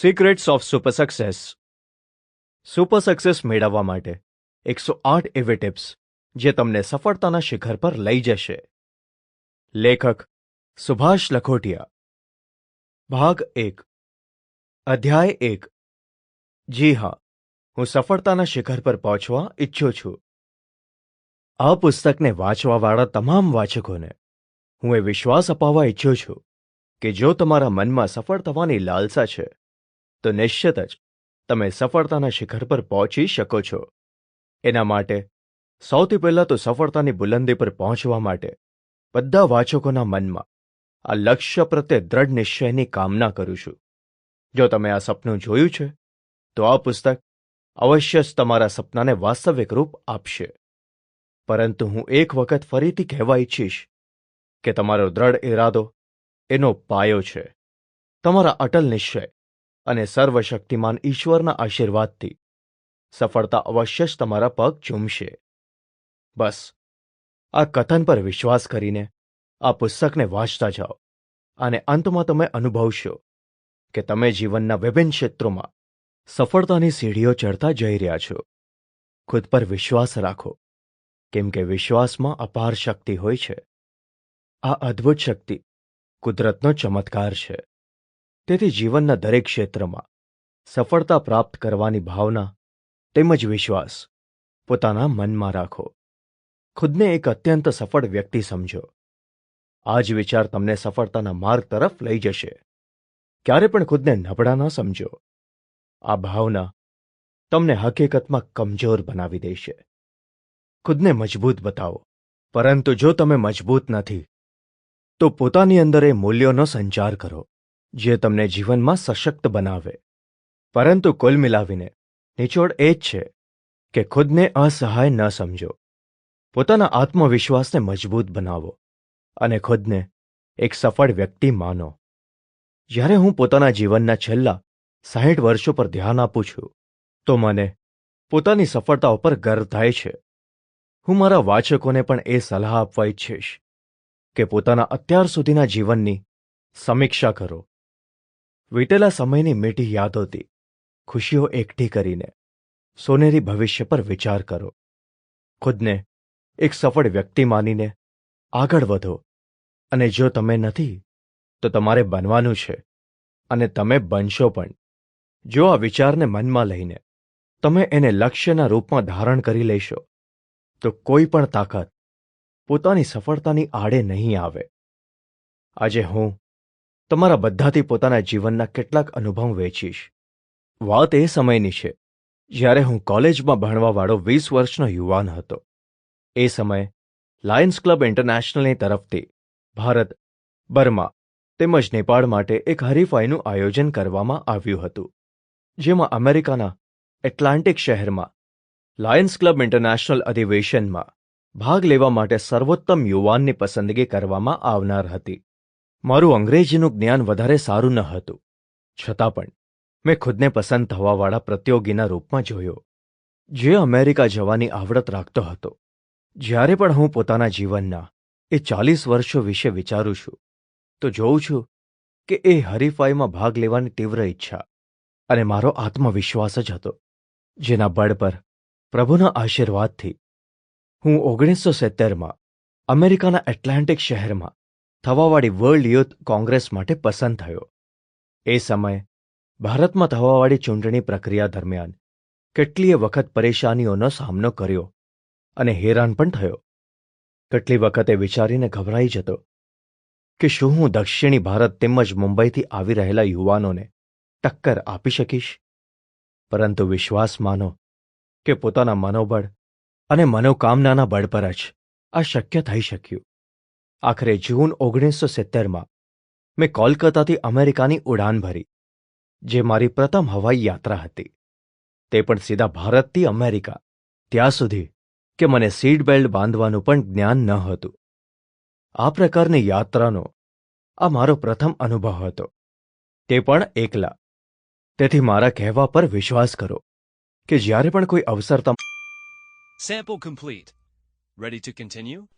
Secrets of super success super success મેળવવા માટે એકસો આઠ એવી ટિપ્સ જે તમને સફળતાના શિખર પર લઈ જશે. લેખક સુભાષ લખોટિયા. ભાગ એક. અધ્યાય એક. જી હા, હું સફળતાના શિખર પર પહોંચવા ઈચ્છું છું. આ પુસ્તકને વાંચવાવાળા તમામ વાચકોને હું એ વિશ્વાસ અપાવવા ઈચ્છું છું કે જો તમારા મનમાં સફળ થવાની લાલસા છે તો નિશ્ચિત જ તમે સફળતાના શિખર પર પહોંચી શકો છો. એના માટે સૌથી પહેલાં તો સફળતાની બુલંદી પર પહોંચવા માટે બધા વાચકોના મનમાં આ લક્ષ્ય પ્રત્યે દ્રઢ નિશ્ચયની કામના કરું છું. જો તમે આ સપનું જોયું છે, તો આ પુસ્તક અવશ્ય જ તમારા સપનાને વાસ્તવિક રૂપ આપશે. પરંતુ હું એક વખત ફરીથી કહેવા ઈચ્છીશ કે તમારો દ્રઢ ઇરાદો એનો પાયો છે. તમારા અટલ નિશ્ચય અને સર્વશક્તિમાન ઈશ્વરના આશીર્વાદથી. સફળતા અવશ્ય જ તમારા પગ ચૂમશે બસ. આ કથન પર વિશ્વાસ કરીને આ પુસ્તકને વાંચતા જાઓ અને અંતમાં તમે અનુભવશો કે તમે જીવનના વિભિન્ન ક્ષેત્રોમાં સફળતાની સીડીઓ ચડતા જઈ રહ્યા છો. ખુદ પર વિશ્વાસ રાખો, કેમ કે વિશ્વાસમાં અપાર શક્તિ હોય છે. આ અદ્ભુત શક્તિ કુદરતનો ચમત્કાર છે. તેથી જીવનના દરેક ક્ષેત્રમાં સફળતા પ્રાપ્ત કરવાની ભાવના તેમજ વિશ્વાસ પોતાના મનમાં રાખો. ખુદને એક અત્યંત સફળ વ્યક્તિ સમજો. આ જ વિચાર તમને સફળતાના માર્ગ તરફ લઈ જશે. ક્યારે પણ ખુદને નબળા ન સમજો. આ ભાવના તમને હકીકતમાં કમજોર બનાવી દેશે. ખુદને મજબૂત બતાવો. પરંતુ જો તમે મજબૂત નથી, તો પોતાની અંદર એ મૂલ્યોનો સંચાર કરો. જે તમને જીવનમાં સશક્ત બનાવે. પરંતુ કુલ મિલાવીને, નિચોડ એ જ છે કે ખુદને અસહાય ન સમજો. પોતાના આત્મવિશ્વાસને મજબૂત બનાવો અને ખુદને એક સફળ વ્યક્તિ માનો. જ્યારે હું પોતાના જીવનના છેલ્લા સાહીઠ વર્ષો પર ધ્યાન આપું છું, તો મને પોતાની સફળતા ઉપર ગર્વ થાય છે. હું મારા વાચકોને પણ એ સલાહ આપવા ઈચ્છીશ કે પોતાના અત્યાર સુધીના જીવનની સમીક્ષા કરો. વીતેલા સમયની મીઠી યાદોથી ખુશીઓ એકઠી કરીને. સોનેરી ભવિષ્ય પર વિચાર કરો. ખુદને એક સફળ વ્યક્તિ માનીને આગળ વધો. અને જો તમે નથી, તો તમારે બનવાનું છે. અને તમે બનશો પણ. જો આ વિચારને મનમાં લઈને તમે એને લક્ષ્યના રૂપમાં ધારણ કરી લેશો, તો કોઈ પણ તાકાત પોતાની સફળતાની આડે નહીં આવે. આજે હું તમારા બધાથી પોતાના જીવનના કેટલાક અનુભવ વેચીશ. વાત એ સમયની છે, જ્યારે હું કોલેજમાં ભણવાવાળો વીસ વર્ષનો યુવાન હતો. એ સમયે, લાયન્સ ક્લબ ઇન્ટરનેશનલની તરફથી, ભારત, બર્મા, તેમજ નેપાળ માટે એક હરીફાઈનું આયોજન કરવામાં આવ્યું હતું, જેમાં અમેરિકાના એટલાન્ટિક શહેરમાં, લાયન્સ ક્લબ ઇન્ટરનેશનલ અધિવેશનમાં ભાગ લેવા માટે સર્વોત્તમ યુવાનની પસંદગી કરવામાં આવનાર હતી. મારું અંગ્રેજીનું જ્ઞાન વધારે સારું ન હતું. છતાં પણ, મેં ખુદને પસંદ થવાવાળા પ્રતિયોગીના રૂપમાં જોયો, જે અમેરિકા જવાની આવડત રાખતો હતો. જ્યારે પણ હું પોતાના જીવનના એ ચાલીસ વર્ષો વિશે વિચારું છું, તો જોઉં છું કે એ હરીફાઈમાં ભાગ લેવાની તીવ્ર ઈચ્છા અને મારો આત્મવિશ્વાસ જ હતો, જેના બળ પર પ્રભુના આશીર્વાદથી હું ઓગણીસો સિત્તેરમાં અમેરિકાના એટલાન્ટિક શહેરમાં થવાવાળી વર્લ્ડ યુથ કોંગ્રેસ માટે પસંદ થયો. એ સમયે, ભારતમાં થવાવાળી ચૂંટણી પ્રક્રિયા દરમિયાન, કેટલીય વખત પરેશાનીઓનો સામનો કર્યો અને હેરાન પણ થયો. કેટલી વખતે વિચારીને ગભરાઈ જતો કે શું હું દક્ષિણી ભારત તેમજ મુંબઈથી આવી રહેલા યુવાનોને ટક્કર આપી શકીશ? પરંતુ વિશ્વાસ માનો કે પોતાના મનોબળ અને મનોકામનાના બળ પર જ આ શક્ય થઈ શક્યું. આખરે જૂન ઓગણીસો સિત્તેરમાં, મેં કોલકાતાથી અમેરિકાની ઉડાન ભરી, જે મારી પ્રથમ હવાઈ યાત્રા હતી. તે પણ સીધા ભારતથી અમેરિકા, ત્યાં સુધી કે મને સીટ બેલ્ટ બાંધવાનું પણ જ્ઞાન ન હતું. આ પ્રકારની યાત્રાનો આ મારો પ્રથમ અનુભવ હતો. તે પણ એકલા. તેથી મારા કહેવા પર વિશ્વાસ કરો કે જ્યારે પણ કોઈ અવસર તમ sample complete ready to continue?